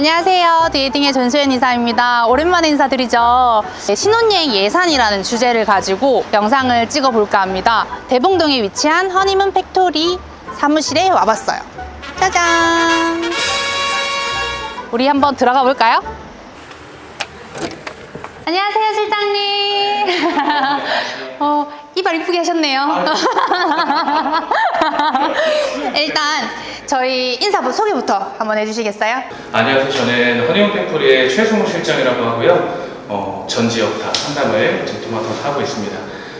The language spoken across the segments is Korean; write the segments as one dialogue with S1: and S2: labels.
S1: 안녕하세요. 디에이팅의 전수연 이사입니다. 오랜만에 인사드리죠. 네, 신혼여행 예산이라는 주제를 가지고 영상을 찍어볼까 합니다. 대봉동에 위치한 허니문 팩토리 사무실에 와봤어요. 짜잔! 우리 한번 들어가 볼까요? 안녕하세요, 실장님. 어, 이발 이쁘게 하셨네요. 일단 저희 인사부 소개부터 한번 해주시겠어요?
S2: 안녕하세요. 저는 허니온 팩토리의 최승우 실장이라고 하고요. 어, 전 지역 다 상담을 지금 도맡아서 하고 있습니다.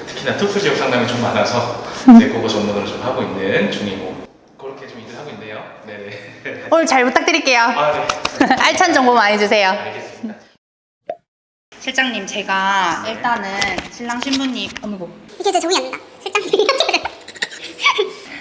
S2: 특히나 특수 지역 상담이 좀 많아서 이제 그거 전문으로 좀 하고 있는 중이고 그렇게 좀 일을 하고 있네요. 네네.
S1: 오늘 잘 부탁드릴게요.
S2: 아 네.
S1: 알찬 정보 많이 주세요.
S2: 알겠습니다.
S1: 실장님, 제가 일단은 신랑 신부님, 어머고.
S3: 이게 제 종이 아닙니다. 실장님이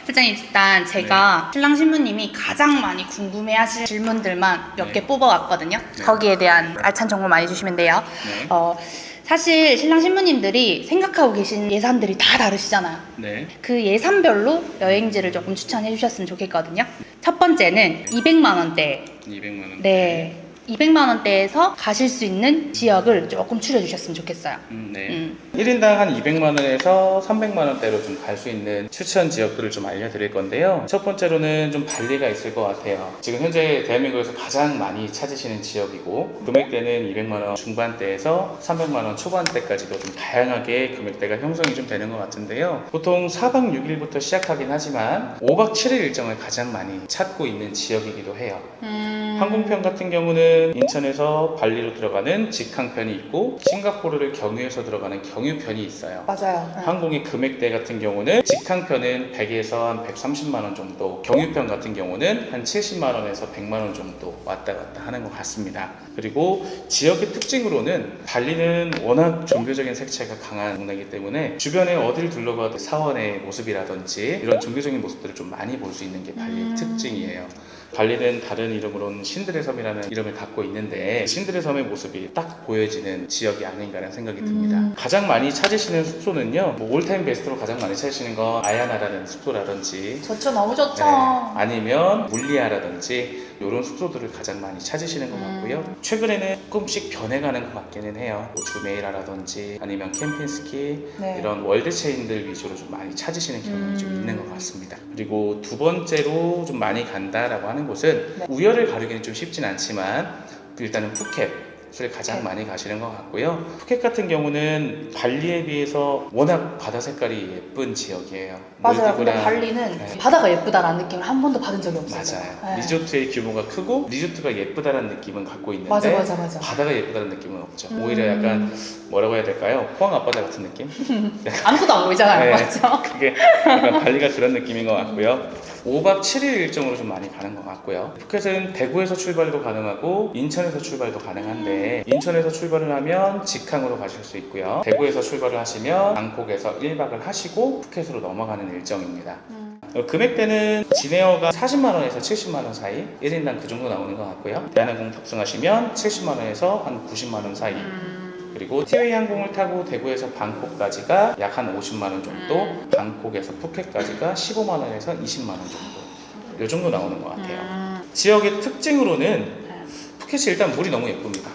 S1: 실장님, 일단 제가 신랑 신부님이 가장 많이 궁금해하실 질문들만 몇개
S2: 네.
S1: 뽑아왔거든요.
S2: 네.
S1: 거기에 대한 알찬 정보 많이 주시면 돼요.
S2: 네.
S1: 어, 사실 신랑 신부님들이 생각하고 계신 예산들이 다 다르시잖아요.
S2: 네.
S1: 그 예산별로 여행지를 조금 추천해 주셨으면 좋겠거든요. 첫 번째는 200만 원대.
S2: 200만 원.
S1: 네. 200만 원대에서 가실 수 있는 지역을 조금 추려 주셨으면 좋겠어요.
S2: 음, 네.
S1: 음.
S2: 1인당 한 200만 원에서 300만 원대로 좀 갈 수 있는 추천 지역들을 좀 알려드릴 건데요. 첫 번째로는 좀 발리가 있을 것 같아요. 지금 현재 대한민국에서 가장 많이 찾으시는 지역이고 금액대는 200만 원 중반대에서 300만 원 초반대까지도 좀 다양하게 금액대가 형성이 좀 되는 것 같은데요. 보통 4박 6일부터 시작하긴 하지만 5박 7일 일정을 가장 많이 찾고 있는 지역이기도 해요.
S1: 음.
S2: 항공편 같은 경우는 인천에서 발리로 들어가는 직항편이 있고 싱가포르를 경유해서 들어가는 경유편이 있어요.
S1: 맞아요. 네.
S2: 항공의 금액대 같은 경우는 직항편은 100에서 한 130만 원 정도, 경유편 같은 경우는 한 70만 원에서 100만 원 정도 왔다 갔다 하는 것 같습니다. 그리고 지역의 특징으로는 발리는 워낙 종교적인 색채가 강한 동네이기 때문에 주변에 어딜 둘러봐도 사원의 모습이라든지 이런 종교적인 모습들을 좀 많이 볼 수 있는 게 발리의
S1: 음.
S2: 특징이에요. 발리는 다른 이름으로는 신들의 섬이라는 이름을 갖고 있는데 신들의 섬의 모습이 딱 보여지는 지역이 아닌가라는 생각이 듭니다.
S1: 음.
S2: 가장 많이 찾으시는 숙소는요. 뭐 올타임 베스트로 가장 많이 찾으시는 건 아야나라는 숙소라든지
S1: 좋죠. 너무 좋죠.
S2: 네, 아니면 물리아라든지 이런 숙소들을 가장 많이 찾으시는 것
S1: 음.
S2: 같고요. 최근에는 조금씩 변해가는 것 같기는 해요. 뭐 주메이라라든지 아니면 캠핑스키
S1: 네.
S2: 이런 월드 체인들 위주로 좀 많이 찾으시는 경향이 좀
S1: 음.
S2: 있는 것 같습니다. 그리고 두 번째로 좀 많이 간다라고 하는 곳은
S1: 네.
S2: 우열을 가르기는 좀 쉽진 않지만 일단은 푸켓. 을 가장
S1: 네.
S2: 많이 가시는 것 같고요. 푸켓 같은 경우는 발리에 비해서 워낙 바다 색깔이 예쁜 지역이에요.
S1: 맞아요. 근데
S2: 몰디브랑-
S1: 발리는
S2: 네.
S1: 바다가 예쁘다라는 느낌을 한 번도 받은 적이 없어요.
S2: 맞아요.
S1: 네.
S2: 리조트의 규모가 크고 리조트가 예쁘다는 느낌은 갖고 있는데
S1: 맞아, 맞아, 맞아.
S2: 바다가 예쁘다는 느낌은 없죠.
S1: 음.
S2: 오히려 약간 뭐라고 해야 될까요? 포항 앞바다 같은 느낌?
S1: 아무것도 안 보이잖아요.
S2: 네.
S1: 맞죠?
S2: 그게 약간 발리가 그런 느낌인 것 같고요. 5박 7일 일정으로 좀 많이 가는 것 같고요. 푸켓은 대구에서 출발도 가능하고 인천에서 출발도 가능한데 인천에서 출발을 하면 직항으로 가실 수 있고요. 대구에서 출발을 하시면 방콕에서 1박을 하시고 푸켓으로 넘어가는 일정입니다.
S1: 음.
S2: 어, 금액대는 진에어가 40만 원에서 70만 원 사이 1인당 그 정도 나오는 것 같고요. 대한항공 탑승하시면 70만 원에서 한 90만 원 사이
S1: 음.
S2: 그리고 티웨이 항공을 타고 대구에서 방콕까지가 약 한 50만 원 정도,
S1: 음.
S2: 방콕에서 푸켓까지가 15만 원에서 20만 원 정도. 요 정도 나오는 것 같아요.
S1: 음.
S2: 지역의 특징으로는
S1: 네.
S2: 푸켓이 일단 물이 너무 예쁩니다.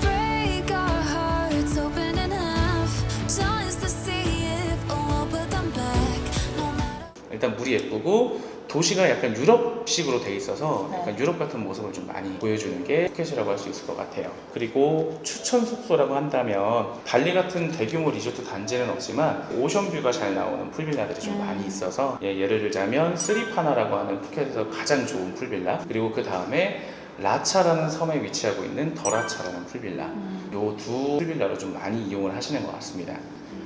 S4: Break our hearts open in half just to see if we'll put them back. No matter.
S2: 일단 물이 예쁘고 도시가 약간 유럽식으로 돼 있어서
S1: 네.
S2: 약간 유럽 같은 모습을 좀 많이 보여주는 게 푸켓이라고 할 수 있을 것 같아요. 그리고 추천 숙소라고 한다면 발리 같은 대규모 리조트 단지는 없지만 오션뷰가 잘 나오는 풀빌라들이 좀
S1: 음.
S2: 많이 있어서 예, 예를 들자면 쓰리파나라고 하는 푸켓에서 가장 좋은 풀빌라 그리고 그 다음에 라차라는 섬에 위치하고 있는 더라차라는 풀빌라
S1: 음.
S2: 요두 풀빌라로 좀 많이 이용을 하시는 것 같습니다.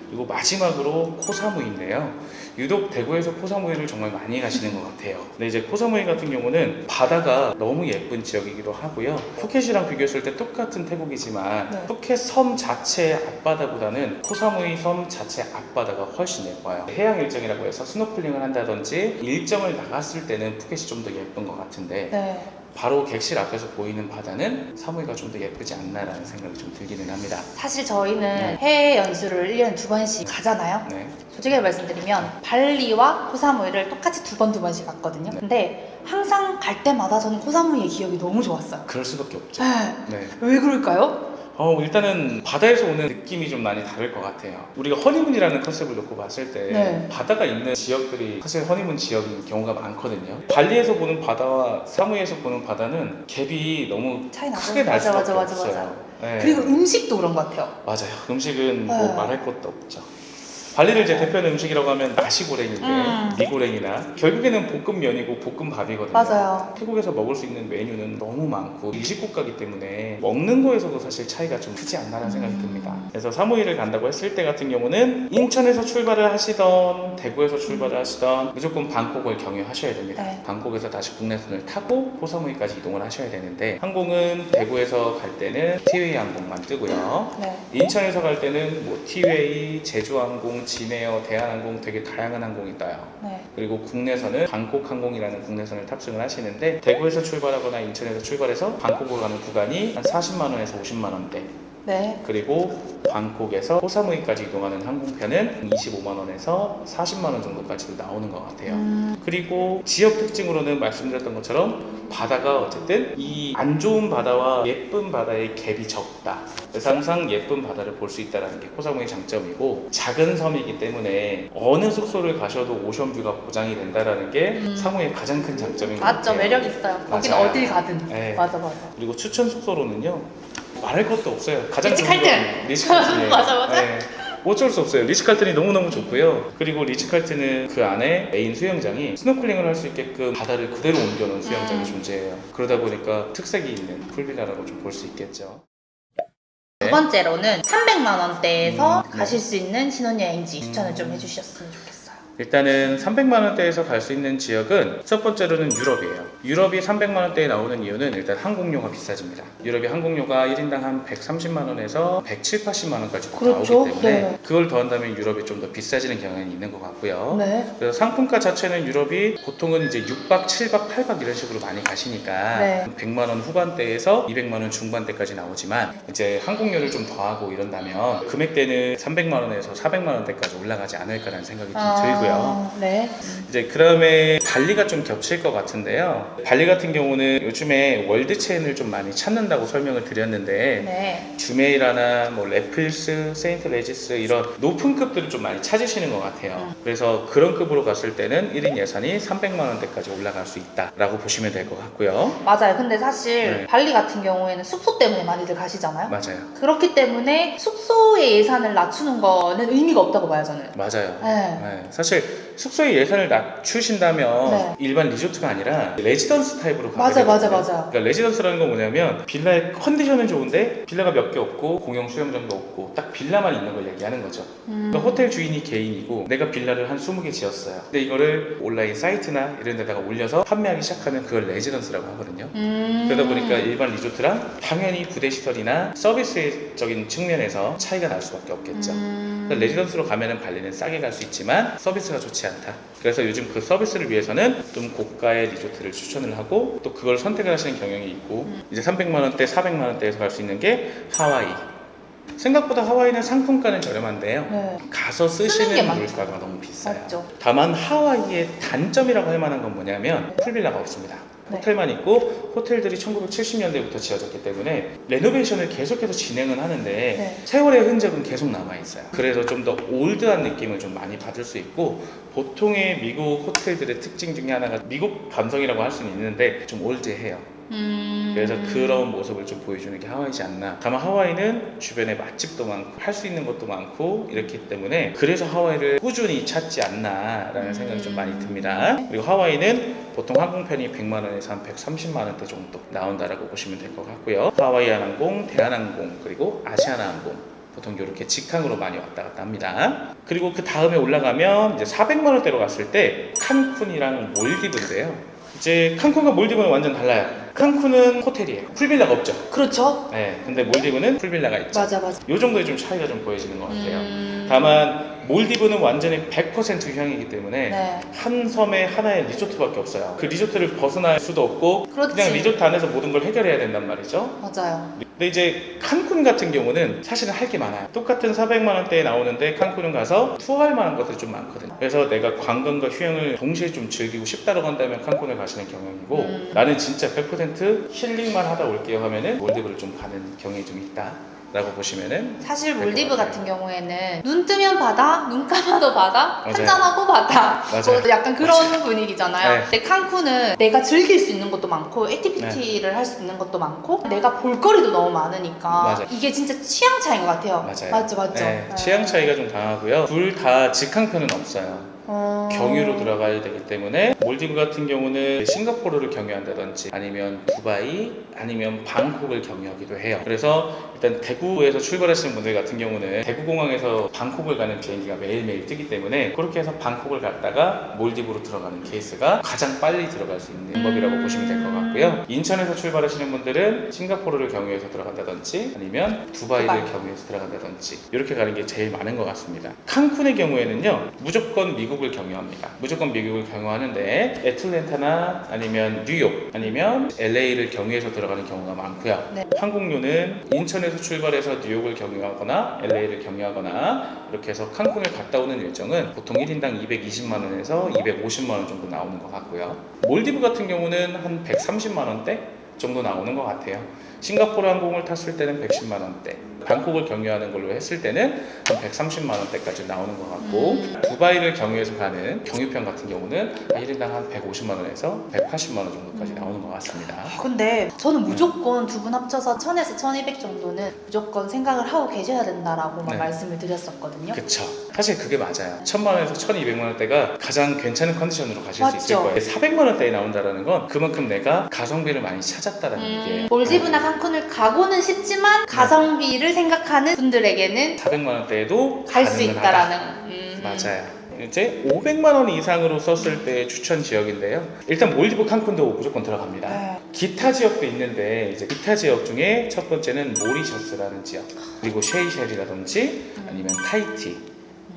S2: 그리고 마지막으로 코사무이인데요. 유독 대구에서 코사무이를 정말 많이 가시는 것 같아요. 근데 이제 코사무이 같은 경우는 바다가 너무 예쁜 지역이기도 하고요. 푸켓이랑 비교했을 때 똑같은 태국이지만
S1: 네.
S2: 푸켓 섬 자체의 앞바다보다는 코사무이 섬 자체 앞바다가 훨씬 예뻐요. 해양 일정이라고 해서 스노클링을 한다든지 일정을 나갔을 때는 푸켓이 좀 더 예쁜 것 같은데
S1: 네.
S2: 바로 객실 앞에서 보이는 바다는 사무이가 좀 더 예쁘지 않나라는 생각이 좀 들기는 합니다.
S1: 사실 저희는
S2: 네.
S1: 해외 연수를 1년에 두 번씩 가잖아요.
S2: 네.
S1: 솔직히 말씀드리면 발리와 코사무이를 똑같이 두 번 두 번씩 갔거든요.
S2: 네.
S1: 근데 항상 갈 때마다 저는 코사무이의 기억이 너무 좋았어요.
S2: 그럴 수밖에 없죠.
S1: 네.
S2: 네.
S1: 왜 그럴까요?
S2: 어, 일단은 바다에서 오는 느낌이 좀 많이 다를 것 같아요. 우리가 허니문이라는 컨셉을 놓고 봤을 때
S1: 네.
S2: 바다가 있는 지역들이 사실 허니문 지역인 경우가 많거든요. 발리에서 보는 바다와 사무이에서 보는 바다는 갭이 너무
S1: 차이 나죠?
S2: 크게 날
S1: 맞아,
S2: 수밖에
S1: 맞아, 맞아,
S2: 없어요.
S1: 맞아.
S2: 네.
S1: 그리고 음식도 그런 것 같아요.
S2: 맞아요. 음식은 뭐
S1: 네.
S2: 말할 것도 없죠. 발리를 이제 대표하는 음식이라고 하면 나시고랭인데
S1: 음.
S2: 미고랭이나 결국에는 볶음면이고 볶음밥이거든요.
S1: 맞아요.
S2: 태국에서 먹을 수 있는 메뉴는 너무 많고 이식국가기 때문에 먹는 거에서도 사실 차이가 좀 크지 않나라는 생각이
S1: 음.
S2: 듭니다. 그래서 사무이를 간다고 했을 때 같은 경우는 인천에서 출발을 하시던 대구에서 출발을 하시던 무조건 방콕을 경유하셔야 됩니다.
S1: 네.
S2: 방콕에서 다시 국내선을 타고 호사무이까지 이동을 하셔야 되는데 항공은 대구에서 갈 때는 티웨이 항공만 뜨고요.
S1: 네.
S2: 인천에서 갈 때는 뭐 티웨이, 제주항공, 진에어, 대한항공 되게 다양한 항공이 떠요.
S1: 네.
S2: 그리고 국내선은 방콕 항공이라는 국내선을 탑승을 하시는데 대구에서 출발하거나 인천에서 출발해서 방콕으로 가는 구간이 한 40만 원에서 50만 원대.
S1: 네.
S2: 그리고 방콕에서 호사무이까지 이동하는 항공편은 25만 원에서 40만 원 정도까지도 나오는 것 같아요.
S1: 음,
S2: 그리고 지역 특징으로는 말씀드렸던 것처럼 바다가 어쨌든 이 안 좋은 바다와 예쁜 바다의 갭이 적다. 그래서 항상 예쁜 바다를 볼 수 있다는 게 코사무의 장점이고 작은 섬이기 때문에 어느 숙소를 가셔도 오션뷰가 보장이 된다는 게
S1: 음.
S2: 사무의 가장 큰 장점인 것
S1: 맞죠.
S2: 같아요.
S1: 매력 있어요. 거기는
S2: 맞아요.
S1: 어딜 가든.
S2: 네.
S1: 맞아, 맞아.
S2: 그리고 추천 숙소로는요 말할 것도 없어요. 가장
S1: 리츠칼튼!
S2: 좋은 건 리츠칼튼이에요.
S1: 맞아, 맞아.
S2: 네. 어쩔 수 없어요. 리츠칼튼이 너무너무 좋고요. 그리고 리츠칼튼은 그 안에 메인 수영장이 스노클링을 할 수 있게끔 바다를 그대로 옮겨놓은 수영장이
S1: 음.
S2: 존재해요. 그러다 보니까 특색이 있는 풀빌라라고 좀 볼 수 있겠죠.
S1: 두 번째로는 300만 원대에서
S2: 음, 네.
S1: 가실 수 있는 신혼여행지 추천을
S2: 음.
S1: 좀 해주셨으면 좋겠어요.
S2: 일단은 300만 원대에서 갈 수 있는 지역은 첫 번째로는 유럽이에요. 유럽이 300만 원대에 나오는 이유는 일단 항공료가 비싸집니다. 유럽이 항공료가 1인당 한 130만 원에서 170, 80만 원까지
S1: 그렇죠.
S2: 나오기 때문에
S1: 네.
S2: 그걸 더한다면 유럽이 좀 더 비싸지는 경향이 있는 것 같고요.
S1: 네.
S2: 그래서 상품가 자체는 유럽이 보통은 이제 6박, 7박, 8박 이런 식으로 많이 가시니까
S1: 네.
S2: 100만 원 후반대에서 200만 원 중반대까지 나오지만 이제 항공료를 좀 더하고 이런다면 금액대는 300만 원에서 400만 원대까지 올라가지 않을까라는 생각이 좀 들고요.
S1: 아, 네.
S2: 이제 그다음에 발리가 좀 겹칠 것 같은데요. 발리 같은 경우는 요즘에 월드 체인을 좀 많이 찾는다고 설명을 드렸는데
S1: 네.
S2: 주메이라나 뭐 레필스, 세인트 레지스 이런 높은 급들을 좀 많이 찾으시는 것 같아요.
S1: 음.
S2: 그래서 그런 급으로 갔을 때는 1인 예산이 300만 원대까지 올라갈 수 있다라고 보시면 될 것 같고요.
S1: 맞아요. 근데 사실
S2: 네.
S1: 발리 같은 경우에는 숙소 때문에 많이들 가시잖아요.
S2: 맞아요.
S1: 그렇기 때문에 숙소의 예산을 낮추는 거는 의미가 없다고 봐요, 저는.
S2: 맞아요.
S1: 네.
S2: 네, 사실 숙소의 예산을 낮추신다면
S1: 네.
S2: 일반 리조트가 아니라 레 지던스 타입으로 가게
S1: 맞아, 맞아. 맞아.
S2: 그러니까 레지던스라는 건 뭐냐면 빌라의 컨디션은 좋은데 빌라가 몇 개 없고 공용 수영장도 없고 딱 빌라만 있는 걸 얘기하는 거죠.
S1: 음.
S2: 그러니까 호텔 주인이 개인이고 내가 빌라를 한 20개 지었어요. 근데 이거를 온라인 사이트나 이런 데다가 올려서 판매하기 시작하면 그걸 레지던스라고 하거든요.
S1: 음.
S2: 그러다 보니까 일반 리조트랑 당연히 부대 시설이나 서비스적인 측면에서 차이가 날 수밖에 없겠죠.
S1: 음.
S2: 그래서 레지던스로 가면은 발리는 싸게 갈 수 있지만 서비스가 좋지 않다. 그래서 요즘 그 서비스를 위해서는 좀 고가의 리조트를 추천을 하고 또 그걸 선택을 하시는 경향이 있고
S1: 음.
S2: 이제 300만 원대, 400만 원대에서 갈 수 있는 게 하와이. 생각보다 하와이는 상품가는 저렴한데요.
S1: 네.
S2: 가서
S1: 쓰는 게
S2: 쓰시는
S1: 많죠.
S2: 물가가 너무 비싸요.
S1: 맞죠.
S2: 다만 하와이의 단점이라고 할 만한 건 뭐냐면 풀빌라가 없습니다.
S1: 네.
S2: 호텔만 있고 호텔들이 1970년대부터 지어졌기 때문에 레노베이션을 계속해서 진행은 하는데
S1: 네.
S2: 세월의 흔적은 계속 남아 있어요. 그래서 좀 더 올드한 느낌을 좀 많이 받을 수 있고 보통의 미국 호텔들의 특징 중에 하나가 미국 감성이라고 할 수는 있는데 좀 올드해요.
S1: 음.
S2: 그래서 그런 모습을 좀 보여주는 게 하와이지 않나. 다만 하와이는 주변에 맛집도 많고 할 수 있는 것도 많고 이렇기 때문에 그래서 하와이를 꾸준히 찾지 않나라는 생각이 좀 많이 듭니다. 그리고 하와이는 보통 항공편이 100만 원에서 한 130만 원대 정도 나온다라고 보시면 될 것 같고요. 하와이안 항공, 대한항공, 그리고 아시아나 항공 보통 이렇게 직항으로 많이 왔다 갔다 합니다. 그리고 그 다음에 올라가면 이제 400만 원대로 갔을 때 칸쿤이랑 몰디브인데요. 이제 칸쿤과 몰디브는 완전 달라요. 칸쿤은 호텔이에요. 풀빌라가 없죠.
S1: 그렇죠.
S2: 네, 근데 몰디브는 풀빌라가 있죠.
S1: 맞아, 맞아.
S2: 요 정도의 좀 차이가 좀 보여지는 것 같아요.
S1: 음.
S2: 다만 몰디브는 완전히 100% 휴양이기 때문에
S1: 네.
S2: 한 섬에 하나의 리조트밖에 없어요. 그 리조트를 벗어날 수도 없고
S1: 그렇지.
S2: 냥 리조트 안에서 모든 걸 해결해야 된단 말이죠.
S1: 맞아요.
S2: 근데 이제 칸쿤 같은 경우는 사실은 할 게 많아요. 똑같은 400만 원대에 나오는데 칸쿤은 가서 투어할 만한 것들이 좀 많거든요. 그래서 내가 관광과 휴양을 동시에 좀 즐기고 싶다라고 한다면 칸쿤을 가시는 경향이고
S1: 음.
S2: 나는 진짜 100% 힐링만 하다 올게요 하면은 몰디브를 좀 가는 경향이 좀 있다 라고 보시면은
S1: 사실 몰디브. 같은 경우에는 눈 뜨면 바다, 눈 감아도 바다,
S2: 맞아요.
S1: 한잔하고 바다.
S2: 맞아요.
S1: 뭐 약간 그런 분위기잖아요.
S2: 네.
S1: 근데 칸쿤은 내가 즐길 수 있는 것도 많고 액티비티를 할 수 있는 것도 많고 내가 볼거리도 너무 많으니까
S2: 맞아요.
S1: 이게 진짜 취향 차이인 것 같아요.
S2: 맞아요.
S1: 맞죠, 맞죠.
S2: 네,
S1: 네.
S2: 취향 차이가 좀 강하고요. 둘 다 직항편은 없어요.
S1: 어...
S2: 경유로 들어가야 되기 때문에 몰디브 같은 경우는 싱가포르를 경유한다든지 아니면 두바이 아니면 방콕을 경유하기도 해요. 그래서 일단 대구에서 출발하시는 분들 같은 경우는 대구공항에서 방콕을 가는 비행기가 매일매일 뜨기 때문에 그렇게 해서 방콕을 갔다가 몰디브로 들어가는 케이스가 가장 빨리 들어갈 수 있는 방법이라고
S1: 음.
S2: 보시면 될 것 같고요. 인천에서 출발하시는 분들은 싱가포르를 경유해서 들어간다든지 아니면 두바이를
S1: 두바이.
S2: 경유해서 들어간다든지 이렇게 가는 게 제일 많은 것 같습니다. 칸쿤의 경우에는요 무조건 미국을 경유합니다. 무조건 미국을 경유하는데 애틀랜타나 아니면 뉴욕 아니면 LA를 경유해서 들어 가는 경우가 많고요.
S1: 네.
S2: 항공료는 인천에서 출발해서 뉴욕을 경유하거나 LA를 경유하거나 이렇게 해서 칸쿤을 갔다 오는 일정은 보통 1인당 220만 원에서 250만 원 정도 나오는 것 같고요. 몰디브 같은 경우는 한 130만 원대 정도 나오는 것 같아요. 싱가포르 항공을 탔을 때는 110만 원대, 방콕을 경유하는 걸로 했을 때는 한 130만 원대까지 나오는 것 같고
S1: 음.
S2: 두바이를 경유해서 가는 경유편 같은 경우는 1인당 한 150만 원에서 180만 원 정도까지
S1: 음.
S2: 나오는 것 같습니다.
S1: 근데 저는 무조건 두분 합쳐서 1000에서 1200 정도는 무조건 생각을 하고 계셔야 된다라고만
S2: 네.
S1: 말씀을 드렸었거든요.
S2: 그쵸. 사실 그게 맞아요. 1000만 원에서 1200만 원대가 가장 괜찮은 컨디션으로 가실 수 있을
S1: 맞죠.
S2: 거예요. 400만 원대에 나온다라는 건 그만큼 내가 가성비를 많이 찾 았다라는
S1: 음,
S2: 게
S1: 몰디브나 칸쿤을 가고는 싶지만 가성비를 생각하는 분들에게는
S2: 400만 원대에도
S1: 갈 수
S2: 가능은 하다.
S1: 있다라는 음.
S2: 맞아요. 이제 500만 원 이상으로 썼을 때 추천 지역인데요. 일단 몰디브 칸쿤도 무조건 들어갑니다.
S1: 네.
S2: 기타 지역도 있는데 이제 기타 지역 중에 첫 번째는 모리셔스라는 지역 그리고 쉐이쉘이라든지 아니면 타이티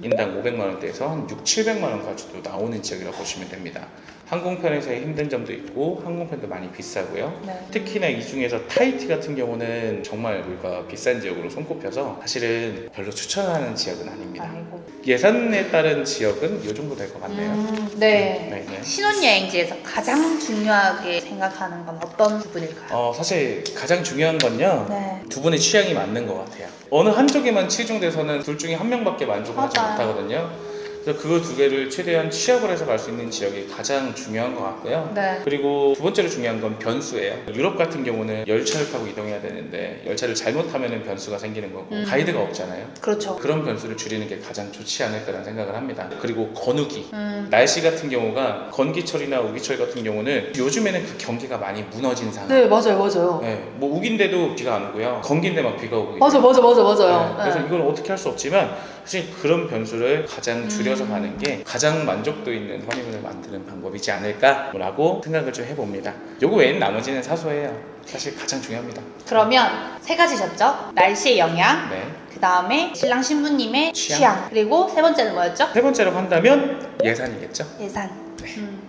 S2: 인당 500만 원대에서 한 6, 700만 원까지도 나오는 지역이라고 보시면 됩니다. 항공편에서의 힘든 점도 있고 항공편도 많이 비싸고요.
S1: 네.
S2: 특히나 이 중에서 타이티 같은 경우는 정말 물가 비싼 지역으로 손꼽혀서 사실은 별로 추천하는 지역은 아닙니다.
S1: 아이고.
S2: 예산에 따른 지역은 이 정도 될 것 같네요.
S1: 음, 네.
S2: 네, 네.
S1: 신혼여행지에서 가장 중요하게 생각하는 건 어떤 부분일까요?
S2: 어, 사실 가장 중요한 건요.
S1: 네.
S2: 두 분의 취향이 맞는 것 같아요. 어느 한쪽에만 치중돼서는 둘 중에 한 명밖에 만족하지
S1: 맞아요.
S2: 못하거든요. 그래서 그 두 개를 최대한 취합을 해서 갈 수 있는 지역이 가장 중요한 것 같고요.
S1: 네.
S2: 그리고 두 번째로 중요한 건 변수예요. 유럽 같은 경우는 열차를 타고 이동해야 되는데 열차를 잘못하면 변수가 생기는 거고
S1: 음.
S2: 가이드가 없잖아요.
S1: 그렇죠.
S2: 그런 변수를 줄이는 게 가장 좋지 않을까라는 생각을 합니다. 그리고 건우기.
S1: 음,
S2: 날씨 같은 경우가 건기철이나 우기철 같은 경우는 요즘에는 그 경기가 많이 무너진 상황.
S1: 네, 맞아요, 맞아요.
S2: 네, 뭐 우긴데도 비가 안 오고요. 건기인데 막 비가 오고.
S1: 맞아, 맞아, 맞아,
S2: 네,
S1: 맞아요.
S2: 그래서
S1: 네.
S2: 이걸 어떻게 할 수 없지만 사실 그런 변수를 가장 줄여서
S1: 음.
S2: 가는 게 가장 만족도 있는 허니문을 만드는 방법이지 않을까라고 생각을 좀 해봅니다. 요거 외엔 나머지는 사소해요. 사실 가장 중요합니다.
S1: 그러면 세 가지셨죠? 날씨의 영향,
S2: 네.
S1: 그 다음에 신랑 신부님의
S2: 취향.
S1: 취향. 그리고 세 번째는 뭐였죠?
S2: 세 번째로 한다면 예산이겠죠.
S1: 예산.
S2: 네.
S1: 음.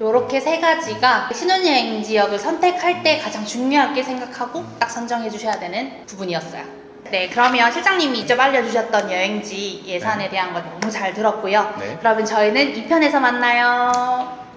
S1: 요렇게 세 가지가 신혼여행 지역을 선택할 때 가장 중요하게 생각하고 딱 선정해 주셔야 되는 부분이었어요. 네, 그러면 실장님이 직접 알려주셨던 여행지 예산에 대한 건 너무 잘 들었고요.
S2: 네.
S1: 그러면 저희는 2편에서 만나요.